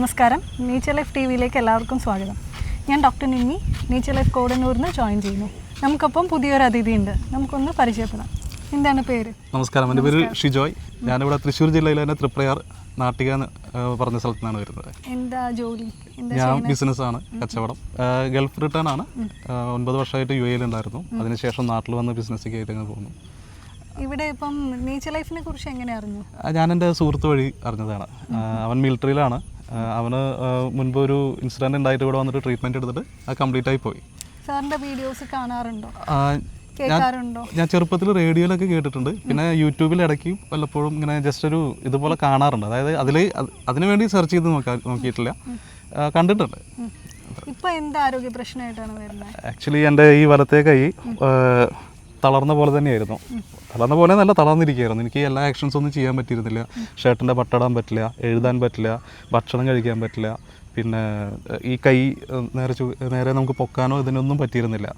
നമസ്കാരം. Nature life T വിയിലേക്ക് എല്ലാവർക്കും സ്വാഗതം. ഞാൻ ഡോക്ടർ നിന്നി നേച്ചർ ലൈഫ് കോടന്നൂരിൽ നിന്ന് ജോയിൻ ചെയ്യുന്നു. നമുക്കപ്പം പുതിയൊരു അതിഥിയുണ്ട് നമുക്കൊന്ന് പരിചയപ്പെടാം. എന്താണ് പേര്? നമസ്കാരം. എന്റെ പേര് ഷിജോയ്. ഞാനിവിടെ തൃശ്ശൂർ ജില്ലയിലെ തന്നെ തൃപ്രയാർ നാട്ടിക എന്ന് പറഞ്ഞ സ്ഥലത്ത് നിന്നാണ് വരുന്നത്. എന്താ ജോലി? ഞാൻ ബിസിനസ് ആണ് കച്ചവടം. ഗൾഫ് റിട്ടേൺ ആണ്. ഒൻപത് വർഷമായിട്ട് യു എയിൽ ഉണ്ടായിരുന്നു. അതിനുശേഷം നാട്ടിൽ വന്ന് ബിസിനസ്സൊക്കെ ആയിട്ട് അങ്ങനെ പോകുന്നു. ഇവിടെ ഇപ്പം നേച്ചർ ലൈഫിനെ കുറിച്ച് എങ്ങനെ അറിഞ്ഞു? ഞാൻ എന്റെ സുഹൃത്ത് വഴി അറിഞ്ഞതാണ്. അവൻ മിലിറ്ററിയിലാണ് അവന് മുൻപ് ഒരു ഇൻസിഡന്റ് ഉണ്ടായിട്ട് ഇവിടെ വന്നിട്ട് ട്രീറ്റ്മെന്റ് എടുത്തിട്ട് അത് കംപ്ലീറ്റ് ആയി പോയി. സാറിന്റെ വീഡിയോസ് കാണാറുണ്ടോ? ഞാൻ ചെറുപ്പത്തിൽ റേഡിയോയിലൊക്കെ കേട്ടിട്ടുണ്ട്. പിന്നെ യൂട്യൂബിൽ ഇടയ്ക്ക് വല്ലപ്പോഴും ഇങ്ങനെ ജസ്റ്റ് ഒരു ഇതുപോലെ കാണാറുണ്ട്. അതായത് അതിൽ അതിനു വേണ്ടി സെർച്ച് ചെയ്ത് നോക്കാ നോക്കിയിട്ടില്ല. കണ്ടിട്ടുണ്ട്. ആക്ച്വലി എന്റെ ഈ വലത്തെ കൈ തളർന്ന പോലെ തന്നെയായിരുന്നു. തളർന്ന പോലെ നല്ല തളർന്നിരിക്കുകയായിരുന്നു. എനിക്ക് എല്ലാ ആക്ഷൻസ് ഒന്നും ചെയ്യാൻ പറ്റിയിരുന്നില്ല. ഷർട്ടിന്റെ പട്ടടാൻ പറ്റില്ല എഴുതാൻ പറ്റില്ല ഭക്ഷണം കഴിക്കാൻ പറ്റില്ല. പിന്നെ ഈ കൈ നേരെ നേരെ നമുക്ക് പൊക്കാനോ ഇതിനൊന്നും പറ്റിയിരുന്നില്ല.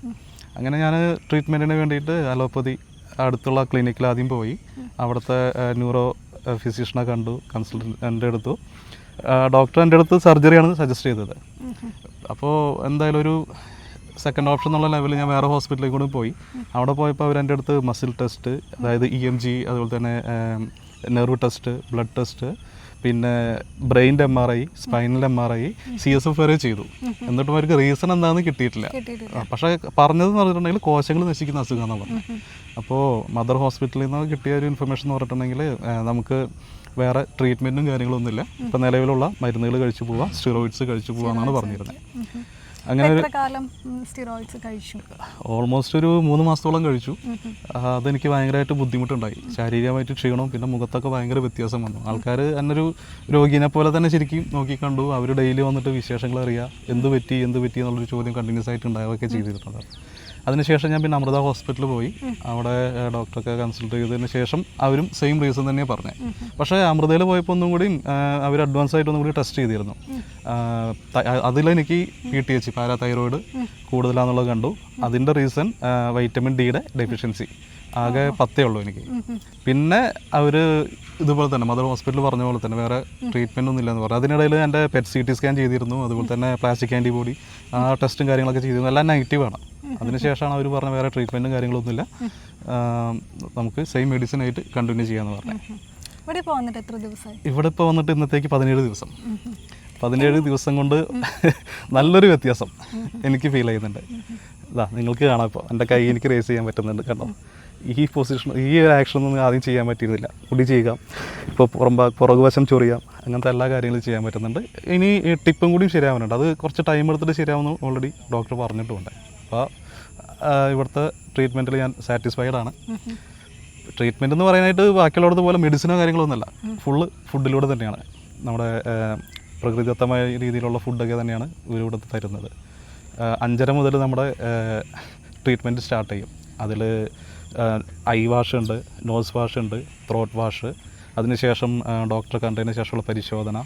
അങ്ങനെ ഞാൻ ട്രീറ്റ്മെന്റിന് വേണ്ടിയിട്ട് അലോപ്പതി അടുത്തുള്ള ക്ലിനിക്കിൽ ആദ്യം പോയി. അവിടുത്തെ ന്യൂറോ ഫിസിഷ്യനെ കണ്ടു കൺസൾട്ടന്റ് എടുത്തു ഡോക്ടർ എന്റെ അടുത്ത് സർജറിയാണ് സജസ്റ്റ് ചെയ്തത്. അപ്പോൾ എന്തായാലും ഒരു സെക്കൻഡ് ഓപ്ഷൻ എന്നുള്ള ലെവലിൽ ഞാൻ വേറെ ഹോസ്പിറ്റലിൽ കൂടി പോയി. അവിടെ പോയപ്പോൾ അവർ എന്റെ അടുത്ത് മസിൽ ടെസ്റ്റ് അതായത് ഇ എം ജി അതുപോലെ തന്നെ നെർവ് ടെസ്റ്റ് ബ്ലഡ് ടെസ്റ്റ് പിന്നെ ബ്രെയിന്റെ M R I spinal M R I C S F വരെ ചെയ്തു. എന്നിട്ടും അവർക്ക് റീസൺ എന്താണെന്ന് കിട്ടിയിട്ടില്ല. പക്ഷെ പറഞ്ഞതെന്ന് പറഞ്ഞിട്ടുണ്ടെങ്കിൽ കോശങ്ങൾ നശിക്കുന്ന അസുഖമാണെന്ന് പറഞ്ഞു അപ്പോൾ മദർ ഹോസ്പിറ്റലിൽ നിന്ന് കിട്ടിയ ഒരു ഇൻഫർമേഷൻ എന്ന് പറഞ്ഞിട്ടുണ്ടെങ്കിൽ നമുക്ക് വേറെ ട്രീറ്റ്മെന്റും കാര്യങ്ങളൊന്നുമില്ല. ഇപ്പം നിലവിലുള്ള മരുന്നുകൾ കഴിച്ചു പോവാം സ്റ്റിറോയിഡ്സ് കഴിച്ചു പോവാന്നാണ് പറഞ്ഞിരുന്നത്. അങ്ങനെ ഒരു കാലം സ്റ്റിറോയിഡ്സ് കഴിച്ചു? ഓൾമോസ്റ്റ് ഒരു മൂന്ന് മാസത്തോളം കഴിച്ചു. അതെനിക്ക് ഭയങ്കരമായിട്ട് ബുദ്ധിമുട്ടുണ്ടായി. ശാരീരികമായിട്ട് ക്ഷീണവും പിന്നെ മുഖത്തൊക്കെ ഭയങ്കര വ്യത്യാസം വന്നു. ആൾക്കാർ എന്നൊരു രോഗീനെ പോലെ തന്നെ ശരിക്കും നോക്കി കണ്ടു. അവർ ഡെയിലി വന്നിട്ട് വിശേഷങ്ങൾ അറിയുക എന്ത് പറ്റി എന്ത് പറ്റി എന്നുള്ളൊരു ചോദ്യം കണ്ടിന്യൂസ് ആയിട്ട് ഉണ്ടാവുകയൊക്കെ ചെയ്തിട്ടുണ്ട് അതിനുശേഷം ഞാൻ പിന്നെ അമൃത ഹോസ്പിറ്റലിൽ പോയി. അവിടെ ഡോക്ടറൊക്കെ കൺസൾട്ട് ചെയ്തതിന് ശേഷം അവരും സെയിം റീസൺ തന്നെയാണ് പറഞ്ഞത് പക്ഷേ അമൃതയിൽ പോയപ്പോൾ ഒന്നും കൂടി അവർ അഡ്വാൻസ് ആയിട്ട് ഒന്നും കൂടി ടെസ്റ്റ് ചെയ്തിരുന്നു. അതിലെനിക്ക് പി ടി എച്ച് പാരാതൈറോയിഡ് കൂടുതലാണെന്നുള്ളത് കണ്ടു. അതിന്റെ റീസൺ വൈറ്റമിൻ ഡിയുടെ ഡെഫിഷ്യൻസി ആകെ പത്തേ ഉള്ളൂ എനിക്ക്. പിന്നെ അവർ ഇതുപോലെ തന്നെ മദർ ഹോസ്പിറ്റലിൽ പറഞ്ഞ പോലെ തന്നെ വേറെ ട്രീറ്റ്മെന്റ് ഒന്നും ഇല്ലെന്ന് പറഞ്ഞു. അതിനിടയിൽ എന്റെ പെറ്റ് സി ടി സ്കാൻ ചെയ്തിരുന്നു. അതുപോലെ തന്നെ പ്ലാസ്റ്റിക് ആന്റിബോഡി ആ ടെസ്റ്റും കാര്യങ്ങളൊക്കെ ചെയ്തിരുന്നു. എല്ലാം നെഗറ്റീവാണ് അതിനുശേഷമാണ് അവർ പറഞ്ഞ വേറെ ട്രീറ്റ്മെന്റും കാര്യങ്ങളൊന്നുമില്ല. നമുക്ക് സെയിം മെഡിസിൻ ആയിട്ട് കണ്ടിന്യൂ ചെയ്യാമെന്ന് പറഞ്ഞു. ഇവിടെ ഇപ്പോൾ വന്നിട്ട് എത്ര ദിവസമായി ഇവിടെ ഇപ്പോൾ വന്നിട്ട് ഇന്നത്തേക്ക് പതിനേഴ് ദിവസം. പതിനേഴ് ദിവസം കൊണ്ട് നല്ലൊരു വ്യത്യാസം എനിക്ക് ഫീൽ ചെയ്യുന്നുണ്ട്. ഇതാ നിങ്ങൾക്ക് കാണാം ഇപ്പോൾ എന്റെ കൈ എനിക്ക് റേസ് ചെയ്യാൻ പറ്റുന്നുണ്ട് കണ്ടോ? ഈ പൊസിഷൻ ഈ ഒരു ആക്ഷൻ ഒന്നും ആദ്യം ചെയ്യാൻ പറ്റിയിരുന്നില്ല. കുടി ചെയ്യുക ഇപ്പോൾ പുറം ഭാ- പുറകുവശം ചൊറിയാം അങ്ങനത്തെ എല്ലാ കാര്യങ്ങളും ചെയ്യാൻ പറ്റുന്നുണ്ട്. ഇനി ടിപ്പും കൂടിയും ശരിയാവാനുണ്ട്. അത് കുറച്ച് ടൈം എടുത്തിട്ട് ശരിയാവുന്നു ഓൾറെഡി ഡോക്ടർ പറഞ്ഞിട്ടുമുണ്ട് അപ്പോൾ ഇവിടുത്തെ ട്രീറ്റ്മെന്റിൽ ഞാൻ സാറ്റിസ്ഫൈഡ് ആണ്. ട്രീറ്റ്മെന്റ് എന്ന് പറയാനായിട്ട് ബാക്കിയുള്ളവർ പോലെ മെഡിസിനോ കാര്യങ്ങളൊന്നുമല്ല. ഫുള്ള് ഫുഡിലൂടെ തന്നെയാണ്. നമ്മുടെ പ്രകൃതിദത്തമായ രീതിയിലുള്ള ഫുഡൊക്കെ തന്നെയാണ് ഇവരിവിടെ തരുന്നത്. അഞ്ചര മുതൽ നമ്മുടെ ട്രീറ്റ്മെന്റ് സ്റ്റാർട്ട് ചെയ്യും. അതിൽ ഐ വാഷ് ഉണ്ട് നോസ് വാഷ് ഉണ്ട് ത്രോട്ട് വാഷ്. അതിനുശേഷം ഡോക്ടറെ കണ്ടതിന് ശേഷമുള്ള പരിശോധന.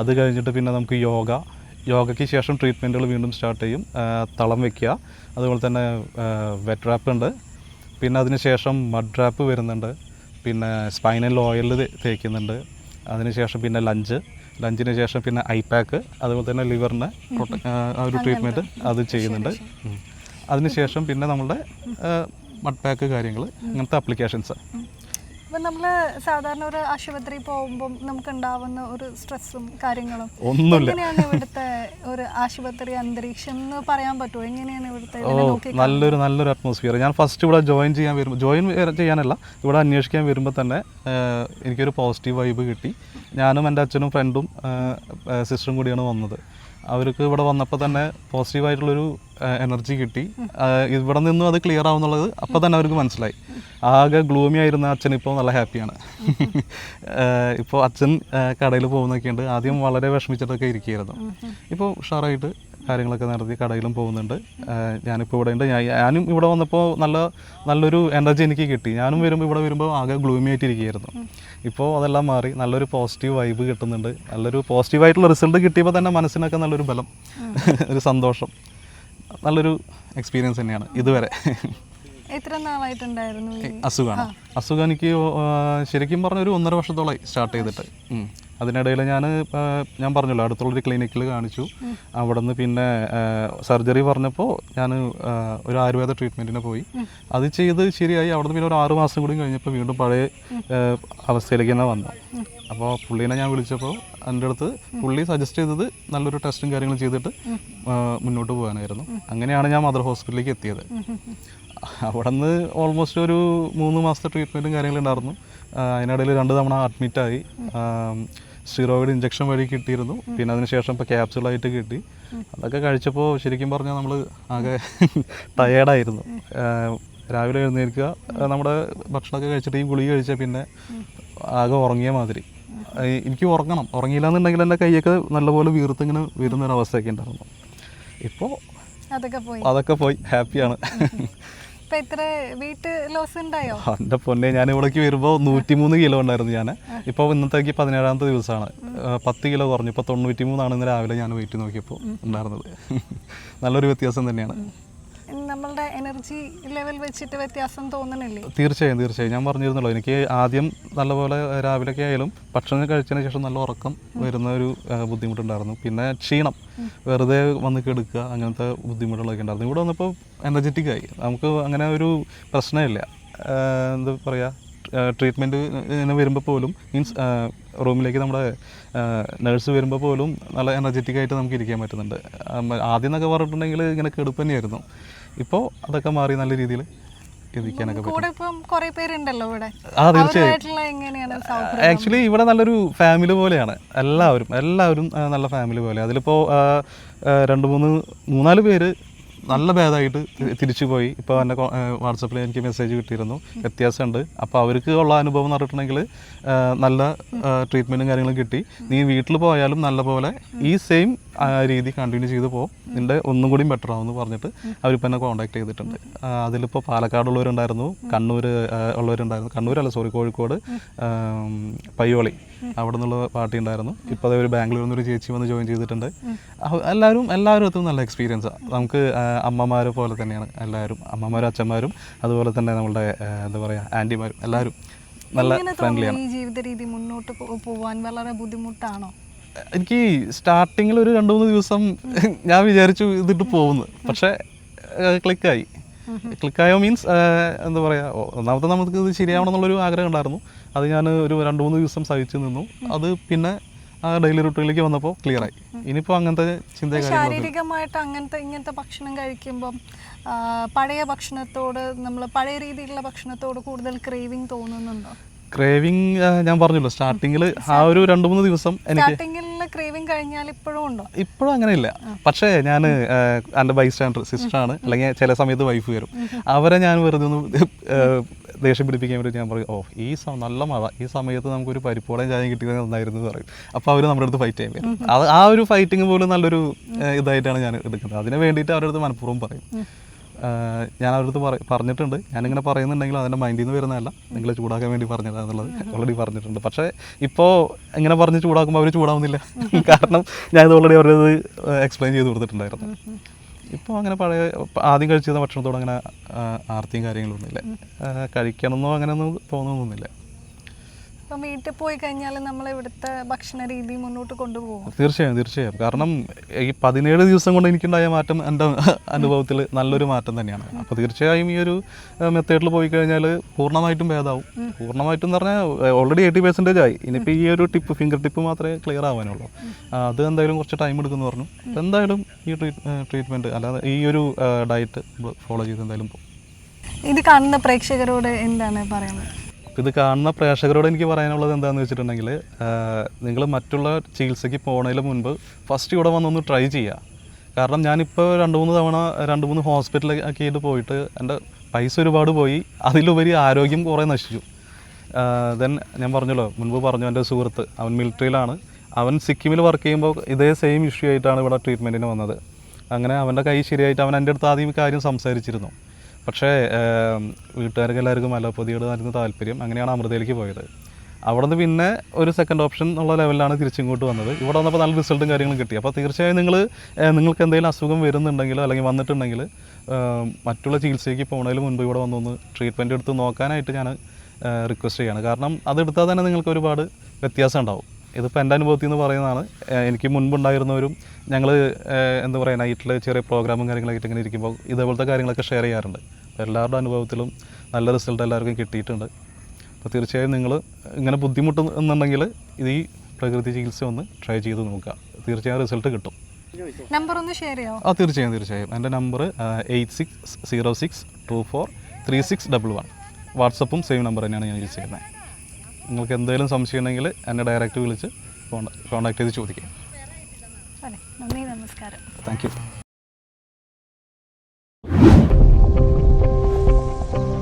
അത് കഴിഞ്ഞിട്ട് പിന്നെ നമുക്ക് യോഗ. യോഗയ്ക്ക് ശേഷം ട്രീറ്റ്മെന്റുകൾ വീണ്ടും സ്റ്റാർട്ട് ചെയ്യും. തളം വയ്ക്കുക അതുപോലെ തന്നെ വെറ്റ് റാപ്പ് ഉണ്ട്. പിന്നെ അതിനുശേഷം മഡ് റാപ്പ് വരുന്നുണ്ട്. പിന്നെ സ്പൈനൽ ഓയിൽ തേക്കുന്നുണ്ട്. അതിനുശേഷം പിന്നെ ലഞ്ച് ലഞ്ചിന് ശേഷം പിന്നെ ഐ പാക്ക് അതുപോലെ തന്നെ ലിവറിന് ഒരു ട്രീറ്റ്മെന്റ് അത് ചെയ്യുന്നുണ്ട്. അതിനുശേഷം പിന്നെ നമ്മളുടെ മഡ് പാക്ക് കാര്യങ്ങൾ അങ്ങനത്തെ അപ്ലിക്കേഷൻസ് അപ്പം നമ്മൾ സാധാരണ ഒരു ആശുപത്രി പോകുമ്പം നമുക്ക് ഉണ്ടാവുന്ന ഒരു സ്ട്രെസ്സും കാര്യങ്ങളും ഒന്നുമില്ല. എങ്ങനെയാണ് ഇവിടുത്തെ ഒരു ആശുപത്രി അന്തരീക്ഷം എന്ന് പറയാൻ പറ്റുമോ? എങ്ങനെയാണ് ഇവിടുത്തെ ഓ നല്ലൊരു നല്ലൊരു അറ്റ്മോസ്ഫിയർ ഞാൻ ഫസ്റ്റ് ഇവിടെ ജോയിൻ ചെയ്യാൻ വരുമ്പോൾ ജോയിൻ ചെയ്യാനല്ല ഇവിടെ അന്വേഷിക്കാൻ വരുമ്പോൾ തന്നെ എനിക്കൊരു പോസിറ്റീവ് വൈബ് കിട്ടി. ഞാനും എന്റെ അച്ഛനും ഫ്രണ്ടും സിസ്റ്ററും കൂടിയാണ് വന്നത്. അവർക്ക് ഇവിടെ വന്നപ്പോൾ തന്നെ പോസിറ്റീവായിട്ടുള്ളൊരു എനർജി കിട്ടി. ഇവിടെ നിന്നും അത് ക്ലിയർ ആവുന്നുള്ളത് അപ്പോൾ തന്നെ അവർക്ക് മനസ്സിലായി. ആകെ ഗ്ലൂമി ആയിരുന്ന അച്ഛൻ ഇപ്പോൾ നല്ല ഹാപ്പിയാണ്. ഇപ്പോൾ അച്ഛൻ കടയിൽ പോകുന്നൊക്കെയുണ്ട്. ആദ്യം വളരെ വിഷമിച്ചിട്ടൊക്കെ ഇരിക്കുകയായിരുന്നു. ഇപ്പോൾ ഉഷാറായിട്ട് കാര്യങ്ങളൊക്കെ നടത്തി കടയിലും പോകുന്നുണ്ട്. ഞാനിപ്പോൾ ഇവിടെ ഉണ്ട്. ഞാൻ ഞാനും ഇവിടെ വന്നപ്പോൾ നല്ല നല്ലൊരു എനർജി എനിക്ക് കിട്ടി. ഞാനും വരുമ്പോൾ ഇവിടെ വരുമ്പോൾ ആകെ ഗ്ലൂമി ആയിട്ടിരിക്കുകയായിരുന്നു ഇപ്പോൾ അതെല്ലാം മാറി നല്ലൊരു പോസിറ്റീവ് വൈബ് കിട്ടുന്നുണ്ട്. നല്ലൊരു പോസിറ്റീവ് ആയിട്ടുള്ള റിസൾട്ട് കിട്ടിയപ്പോൾ തന്നെ മനസ്സിനൊക്കെ നല്ലൊരു ബലം ഒരു സന്തോഷം. നല്ലൊരു എക്സ്പീരിയൻസ് തന്നെയാണ് ഇതുവരെ. എത്ര നാളായിട്ടുണ്ടായിരുന്നു അസുഖമാണ് അസുഖം എനിക്ക് ശരിക്കും പറഞ്ഞ ഒരു ഒന്നര വർഷത്തോളമായി സ്റ്റാർട്ട് ചെയ്തിട്ട്. അതിനിടയിൽ ഞാൻ ഞാൻ പറഞ്ഞല്ലോ അടുത്തുള്ളൊരു ക്ലിനിക്കിൽ കാണിച്ചു. അവിടെ നിന്ന് പിന്നെ സർജറി പറഞ്ഞപ്പോൾ ഞാൻ ഒരു ആയുർവേദ ട്രീറ്റ്മെന്റിന് പോയി. അത് ചെയ്ത് ശരിയായി. അവിടെ നിന്ന് പിന്നെ ഒരു ആറ് മാസം കൂടി കഴിഞ്ഞപ്പോൾ വീണ്ടും പഴയ അവസ്ഥയിലേക്ക് തന്നെ വന്നു. അപ്പോൾ പുള്ളീനെ ഞാൻ വിളിച്ചപ്പോൾ എന്റെ അടുത്ത് പുള്ളി സജസ്റ്റ് ചെയ്തത് നല്ലൊരു ടെസ്റ്റും കാര്യങ്ങളും ചെയ്തിട്ട് മുന്നോട്ട് പോകാനായിരുന്നു. അങ്ങനെയാണ് ഞാൻ മദർ ഹോസ്പിറ്റലിലേക്ക് എത്തിയത്. അവിടെ നിന്ന് ഓൾമോസ്റ്റ് ഒരു മൂന്ന് മാസത്തെ ട്രീറ്റ്മെന്റും കാര്യങ്ങളും ഉണ്ടായിരുന്നു. അതിനിടയിൽ രണ്ട് തവണ അഡ്മിറ്റായി സ്റ്റിറോയിഡ് ഇഞ്ചക്ഷൻ വഴി കിട്ടിയിരുന്നു. പിന്നെ അതിനുശേഷം ഇപ്പോൾ ക്യാപ്സുളായിട്ട് കിട്ടി. അതൊക്കെ കഴിച്ചപ്പോൾ ശരിക്കും പറഞ്ഞാൽ നമ്മൾ ആകെ ടയേർഡായിരുന്നു രാവിലെ എഴുന്നേൽക്കുക നമ്മുടെ ഭക്ഷണമൊക്കെ കഴിച്ചിട്ട് ഈ ഗുളിക കഴിച്ചാൽ പിന്നെ ആകെ ഉറങ്ങിയ മാതിരി. എനിക്ക് ഉറങ്ങണം. ഉറങ്ങിയില്ല എന്നുണ്ടെങ്കിൽ എന്റെ കൈയൊക്കെ നല്ലപോലെ വീർത്തിങ്ങനെ വരുന്നൊരവസ്ഥയൊക്കെ ഉണ്ടായിരുന്നു. ഇപ്പോൾ അതൊക്കെ പോയി. അതൊക്കെ പോയി. ഹാപ്പിയാണ്. ഇപ്പൊ ലോസ് ഉണ്ടായോ? പൊന്നെ ഞാൻ ഇവിടേക്ക് വരുമ്പോൾ നൂറ്റിമൂന്ന് കിലോ ഉണ്ടായിരുന്നു ഞാൻ ഇപ്പോൾ ഇന്നത്തേക്ക് പതിനേഴാമത്തെ ദിവസമാണ്. പത്ത് കിലോ കുറഞ്ഞു. ഇപ്പോൾ തൊണ്ണൂറ്റി മൂന്നാണ് ഇന്ന് രാവിലെ ഞാൻ വെയിറ്റ് നോക്കിയപ്പോൾ ഉണ്ടായിരുന്നത്. നല്ലൊരു വ്യത്യാസം തന്നെയാണ്. നമ്മളുടെ എനർജി ലെവൽ വെച്ചിട്ട് വ്യത്യാസം തോന്നണില്ലേ? തീർച്ചയായും തീർച്ചയായും. ഞാൻ പറഞ്ഞിരുന്നല്ലോ എനിക്ക് ആദ്യം നല്ലപോലെ രാവിലെയൊക്കെ ആയാലും ഭക്ഷണം കഴിച്ചതിന് ശേഷം നല്ല ഉറക്കം വരുന്ന ഒരു ബുദ്ധിമുട്ടുണ്ടായിരുന്നു. പിന്നെ ക്ഷീണം. വെറുതെ വന്ന് കെടുക്കുക അങ്ങനത്തെ ബുദ്ധിമുട്ടുകളൊക്കെ ഉണ്ടായിരുന്നു. ഇവിടെ വന്നപ്പോൾ എനർജറ്റിക് ആയി. നമുക്ക് അങ്ങനെ ഒരു പ്രശ്നമില്ല. എന്താ പറയുക ട്രീറ്റ്മെന്റ് ഇങ്ങനെ വരുമ്പോൾ പോലും മീൻസ് റൂമിലേക്ക് നമ്മുടെ നഴ്സ് വരുമ്പോൾ പോലും നല്ല എനർജറ്റിക് ആയിട്ട് നമുക്ക് ഇരിക്കാൻ പറ്റുന്നുണ്ട്. ആദ്യം എന്നൊക്കെ പറഞ്ഞിട്ടുണ്ടെങ്കിൽ ഇങ്ങനെ കെടുപ്പ് തന്നെയായിരുന്നു. ഇപ്പോൾ അതൊക്കെ മാറി നല്ല രീതിയിൽ ആ തീർച്ചയായും. ആക്ച്വലി ഇവിടെ നല്ലൊരു ഫാമിലി പോലെയാണ്. എല്ലാവരും എല്ലാവരും നല്ല ഫാമിലി പോലെ. അതിലിപ്പോൾ രണ്ട് മൂന്ന് മൂന്നാൽ പേര് നല്ല ഭേദമായിട്ട് തിരിച്ചു പോയി ഇപ്പോൾ എന്റെ വാട്സപ്പിൽ എനിക്ക് മെസ്സേജ് കിട്ടിയിരുന്നു. വ്യത്യാസമുണ്ട്. അപ്പോൾ അവർക്ക് ഉള്ള അനുഭവം എന്ന് പറഞ്ഞിട്ടുണ്ടെങ്കിൽ നല്ല ട്രീറ്റ്മെന്റും കാര്യങ്ങളും കിട്ടി. നീ വീട്ടിൽ പോയാലും നല്ല പോലെ ഈ സെയിം രീതി കണ്ടിന്യൂ ചെയ്ത് പോകും നിന്റെ ഒന്നും കൂടി ബെറ്റർ ആവും എന്ന് പറഞ്ഞിട്ട് അവരിപ്പോൾ എന്നെ കോൺടാക്ട് ചെയ്തിട്ടുണ്ട്. ആ, അതിലിപ്പോൾ പാലക്കാടുള്ളവരുണ്ടായിരുന്നു കണ്ണൂർ ആ, ഉള്ളവരുണ്ടായിരുന്നു. കണ്ണൂരല്ല സോറി കോഴിക്കോട് ആം, പയ്യോളി അവിടെ നിന്നുള്ള പാർട്ടി ഉണ്ടായിരുന്നു. ഇപ്പോൾ അതേ ഒരു ബാംഗ്ലൂരിൽ നിന്ന് ഒരു ചേച്ചി വന്ന് ജോയിൻ ചെയ്തിട്ടുണ്ട്. എല്ലാവരും എല്ലാവരും എത്തും നല്ല എക്സ്പീരിയൻസാണ് നമുക്ക് അമ്മമാരെ പോലെ തന്നെയാണ് എല്ലാവരും. അമ്മമാരും അച്ഛന്മാരും അതുപോലെ തന്നെ നമ്മളുടെ എന്താ പറയുക ആന്റിമാരും എല്ലാവരും നല്ല ഫ്രണ്ട്ലിയാണ് ജീവിത രീതി മുന്നോട്ട് പോകാൻ പോവാൻ വളരെ ബുദ്ധിമുട്ടാണോ? എനിക്ക് സ്റ്റാർട്ടിങ്ങിൽ ഒരു രണ്ട് മൂന്ന് ദിവസം ഞാൻ വിചാരിച്ചു ഇതിട്ട് പോകുന്നു. പക്ഷേ ക്ലിക്കായി ക്ലിക്കായോ മീൻസ് എന്താ പറയുക ഒന്നാമത്തെ നമുക്ക് ഇത് ശരിയാവണം എന്നുള്ളൊരു ആഗ്രഹം ഉണ്ടായിരുന്നു. അത് ഞാൻ ഒരു രണ്ട് മൂന്ന് ദിവസം സഹിച്ചു നിന്നു. അത് പിന്നെ ആ ഡെയിലി റൂട്ടിലേക്ക് വന്നപ്പോൾ ആയി. ഇനിയിപ്പോൾ അങ്ങനത്തെ ചിന്ത ശാരീരികമായിട്ട് അങ്ങനത്തെ ഇങ്ങനത്തെ ഭക്ഷണം കഴിക്കുമ്പം പഴയ ഭക്ഷണത്തോട് നമ്മൾ പഴയ രീതിയിലുള്ള ഭക്ഷണത്തോട് കൂടുതൽ ക്രേവിങ് തോന്നുന്നുണ്ടോ? ക്രേവിങ് ഞാൻ പറഞ്ഞല്ലോ സ്റ്റാർട്ടിങ്ങിൽ ആ ഒരു രണ്ട് മൂന്ന് ദിവസം എനിക്ക് കഴിഞ്ഞാൽ ഇപ്പോഴും ഉണ്ടോ? ഇപ്പോഴും അങ്ങനെയില്ല. പക്ഷേ ഞാൻ എന്റെ ബൈ സ്റ്റാൻഡർ സിസ്റ്റർ ആണ് അല്ലെങ്കിൽ ചില സമയത്ത് വൈഫ് വരും. അവരെ ഞാൻ വെറുതെ ഒന്ന് ദേഷ്യം പിടിപ്പിക്കാൻ വേണ്ടി ഞാൻ പറയും ഓ ഈ നല്ല മഴ. ഈ സമയത്ത് നമുക്കൊരു പരിപ്പോടം ചായം കിട്ടിയത് നന്നായിരുന്നു എന്ന് പറയും. അപ്പോൾ അവർ നമ്മുടെ അടുത്ത് ഫൈറ്റ് ചെയ്യാൻ വരും അത് ആ ഒരു ഫൈറ്റിംഗ് പോലും നല്ലൊരു ഇതായിട്ടാണ് ഞാൻ എടുക്കുന്നത്. അതിന് വേണ്ടിയിട്ട് അവരുടെ അടുത്ത് മനഃപൂർവം പറയും. ഞാൻ അവരടുത്ത് പറഞ്ഞിട്ടുണ്ട്. ഞാനിങ്ങനെ പറയുന്നുണ്ടെങ്കിലും അതിന്റെ മൈൻഡിൽ നിന്ന് വരുന്നതല്ല. നിങ്ങൾ ചൂടാക്കാൻ വേണ്ടി പറഞ്ഞതാന്നുള്ളത് ഓൾറെഡി പറഞ്ഞിട്ടുണ്ട്. പക്ഷേ ഇപ്പോൾ ഇങ്ങനെ പറഞ്ഞ് ചൂടാക്കുമ്പോൾ അവർ ചൂടാവുന്നില്ല. കാരണം ഞാൻ ഇത് ഓൾറെഡി അവരത് എക്സ്പ്ലെയിൻ ചെയ്ത് കൊടുത്തിട്ടുണ്ടായിരുന്നു. ഇപ്പോൾ അങ്ങനെ പഴയ ആദ്യം കഴിച്ചിരുന്ന ഭക്ഷണത്തോട് അങ്ങനെ ആർത്തിയും കാര്യങ്ങളൊന്നുമില്ല കഴിക്കണമെന്നോ അങ്ങനെയൊന്നും തോന്നുന്നൊന്നുമില്ല. ഇപ്പം വീട്ടിൽ പോയി കഴിഞ്ഞാൽ നമ്മൾ ഇവിടുത്തെ ഭക്ഷണ രീതി മുന്നോട്ട് കൊണ്ടുപോകും. തീർച്ചയായും തീർച്ചയായും. കാരണം ഈ പതിനേഴ് ദിവസം കൊണ്ട് എനിക്കുണ്ടായ മാറ്റം എന്റെ അനുഭവത്തിൽ നല്ലൊരു മാറ്റം തന്നെയാണ്. അപ്പോൾ തീർച്ചയായും ഈ ഒരു മെത്തേഡിൽ പോയി കഴിഞ്ഞാൽ പൂർണമായിട്ടും ഭേദമാവും പൂർണമായിട്ടും എന്ന് പറഞ്ഞാൽ ഓൾറെഡി എയ്റ്റി പെർസെന്റേജ് ആയി. ഇനിയിപ്പോൾ ഈ ഒരു ടിപ്പ് ഫിംഗർ ടിപ്പ് മാത്രമേ ക്ലിയർ ആവാനുള്ളൂ. അത് എന്തായാലും കുറച്ച് ടൈം എടുക്കുമെന്ന് പറഞ്ഞു. എന്തായാലും ഈ ട്രീറ്റ്മെന്റ് അല്ലാതെ ഈ ഒരു ഡയറ്റ് ഫോളോ ചെയ്ത് എന്തായാലും പോകും ഇത് കാണുന്ന പ്രേക്ഷകരോട് എന്താണ് പറയുന്നത്? ഇത് കാണുന്ന പ്രേക്ഷകരോട് എനിക്ക് പറയാനുള്ളത് എന്താണെന്ന് വെച്ചിട്ടുണ്ടെങ്കിൽ നിങ്ങൾ മറ്റുള്ള ചികിത്സയ്ക്ക് പോകുന്നതിന് മുൻപ് ഫസ്റ്റ് ഇവിടെ വന്നൊന്ന് ട്രൈ ചെയ്യുക കാരണം ഞാനിപ്പോൾ രണ്ട് മൂന്ന് തവണ രണ്ട് മൂന്ന് ഹോസ്പിറ്റലൊക്കെ ആയിട്ട് പോയിട്ട് എന്റെ പൈസ ഒരുപാട് പോയി അതിലുപരി ആരോഗ്യം കുറേ നശിച്ചു. ദെൻ ഞാൻ പറഞ്ഞല്ലോ മുൻപ് പറഞ്ഞു എന്റെ സുഹൃത്ത് അവൻ മിലിറ്ററിയിലാണ് അവൻ സിക്കിമിൽ വർക്ക് ചെയ്യുമ്പോൾ ഇതേ സെയിം ഇഷ്യൂ ആയിട്ടാണ് ഇവിടെ ട്രീറ്റ്മെന്റിന് വന്നത്. അങ്ങനെ അവന്റെ കൈ ശരിയായിട്ട് അവൻ എന്റെ അടുത്ത് ആദ്യം കാര്യം സംസാരിച്ചിരുന്നു. പക്ഷേ വീട്ടുകാർക്ക് എല്ലാവർക്കും അലോപ്പതിയോടായിരുന്നു താല്പര്യം. അങ്ങനെയാണ് അമൃതയിലേക്ക് പോയത്. അവിടെ നിന്ന് പിന്നെ ഒരു സെക്കൻഡ് ഓപ്ഷൻ എന്നുള്ള ലെവലിലാണ് തിരിച്ചിങ്ങോട്ട് വന്നത്. ഇവിടെ വന്നപ്പോൾ നല്ല റിസൾട്ടും കാര്യങ്ങളും കിട്ടി. അപ്പോൾ തീർച്ചയായും നിങ്ങൾ നിങ്ങൾക്ക് എന്തെങ്കിലും അസുഖം വരുന്നുണ്ടെങ്കിലോ അല്ലെങ്കിൽ വന്നിട്ടുണ്ടെങ്കിൽ മറ്റുള്ള ചികിത്സയ്ക്ക് പോകുന്നതിന് മുൻപ് ഇവിടെ വന്നൊന്ന് ട്രീറ്റ്മെന്റ് എടുത്ത് നോക്കാനായിട്ട് ഞാൻ റിക്വസ്റ്റ് ചെയ്യാണ്. കാരണം അതെടുത്താൽ തന്നെ നിങ്ങൾക്ക് ഒരുപാട് വ്യത്യാസം ഉണ്ടാവും. ഇതിപ്പോൾ എന്റെ അനുഭവത്തിൽ നിന്ന് പറയുന്നതാണ് എനിക്ക് മുൻപുണ്ടായിരുന്നവരും ഞങ്ങൾ എന്താ പറയുക നൈറ്റിൽ ചെറിയ പ്രോഗ്രാമും കാര്യങ്ങളൊക്കെ ഇങ്ങനെ ഇരിക്കുമ്പോൾ ഇതേപോലത്തെ കാര്യങ്ങളൊക്കെ ഷെയർ ചെയ്യാറുണ്ട്. അപ്പോൾ എല്ലാവരുടെ അനുഭവത്തിലും നല്ല റിസൾട്ട് എല്ലാവർക്കും കിട്ടിയിട്ടുണ്ട്. അപ്പോൾ തീർച്ചയായും നിങ്ങൾ ഇങ്ങനെ ബുദ്ധിമുട്ടുന്നുണ്ടെങ്കിൽ ഇത് ഈ പ്രകൃതി ചികിത്സ ഒന്ന് ട്രൈ ചെയ്ത് നോക്കുക. തീർച്ചയായും റിസൾട്ട് കിട്ടും. നമ്പർ ഒന്ന് ഷെയർ ചെയ്യാം? ആ തീർച്ചയായും തീർച്ചയായും. എന്റെ number eight six zero six two four three six double one. വാട്സപ്പും same number തന്നെയാണ് ഞാൻ യൂസ് ചെയ്യുന്നത്. നിങ്ങൾക്ക് എന്തെങ്കിലും സംശയം ഉണ്ടെങ്കിൽ എന്നെ ഡയറക്റ്റ് വിളിച്ച് കോണ്ടാക്ട് ചെയ്ത് ചോദിക്കാം. അതെ നന്ദി നമസ്കാരം. Thank you